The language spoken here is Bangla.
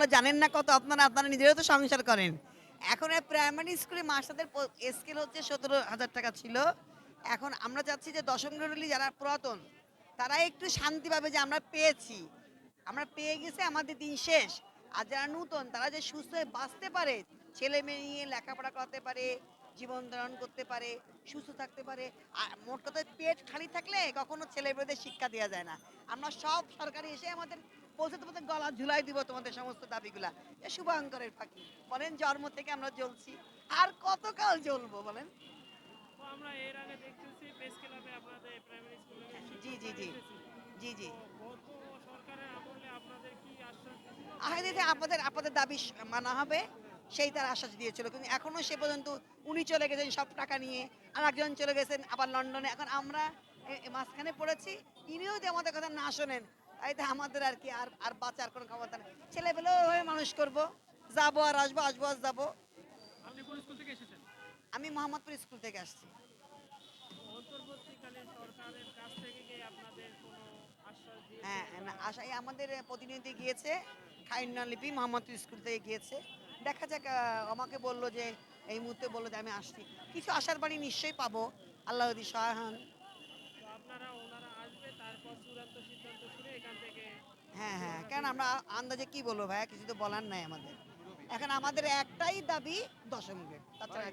বেতনগুলো জানেন না কত আপনারা আপনারা নিজেরাও তো সংসার করেন। এখন প্রাইমারি স্কুলে মাস্টারদের স্কেল হচ্ছে সতেরো হাজার টাকা ছিল। এখন আমরা চাচ্ছি যে দশম গ্রেডলি যারা পুরাতন তারা একটু শান্তি পাবে যে আমরা পেয়েছি। আমরা পেয়ে গেছি, আমাদের দিন শেষ। আর যারা নূতন, তারা যে সুস্থ হয়ে বাঁচতে পারে, ছেলে মেয়ে নিয়ে লেখাপড়া করতে পারে, জীবন ধারণ করতে পারে, সুস্থ থাকতে পারে, আর মোট কথা পেট খালি থাকলে কখনো ছেলে মেয়েদের শিক্ষা দেওয়া যায় না। আমরা সব সরকারি এসে আমাদের বলছে তোমাদের গলা ঝুলাই দিব তোমাদের সমস্ত দাবিগুলা। এ শুভাঙ্করের ফাঁকি। বলেন জন্ম থেকে আমরা জ্বলছি। আর কতকাল জ্বলবো বলেন? আমরা এর আগে দেখতেছি প্রেস ক্লাবে আপনাদের প্রাইমারি স্কুলে জি, জি, জি। জি জি। আপনাদের? আহেদিতে আপনাদের আপনাদের দাবি মানা হবে। সেই তার আশ্বাস দিয়েছিল। কিন্তু এখনও সে পর্যন্ত উনি চলে গেছেন সব টাকা নিয়ে। আর একজন চলে গেছেন আবার লন্ডনে। এখন আমরা মাঝখানে পড়েছি। ইনিও যদি আমাদের কথা না শোনেন তো আমাদের আর কি আর আর বাঁচার কোনো ক্ষমতা নেই। ছেলেবেলেও হয়ে মানুষ করব যাব আর আসব আসব আর যাব। আমি মোহাম্মদপুর স্কুল থেকে আসছি। হ্যাঁ না, আশাই আমাদের প্রতিনিধি গিয়েছে খাইন্না লিপি মোহাম্মদপুর স্কুল থেকে গিয়েছে। দেখা যাক আমাকে বলল যে এই মুহূর্তে বলল যে আমি আসছি। কিছু আশার বাড়ি নিশ্চয়ই পাবো। আল্লাহ যদি সহায় হন তো আপনারা ওনারা আসবে তারপর চূড়ান্ত সিদ্ধান্ত শুনে এখান থেকে হ্যাঁ হ্যাঁ কেন আমরা আন্দাজে কি বলব ভাইয়া কিছু তো বলার নাই আমাদের এখন আমাদের একটাই দাবি দশম গ্রেড, তাছাড়া।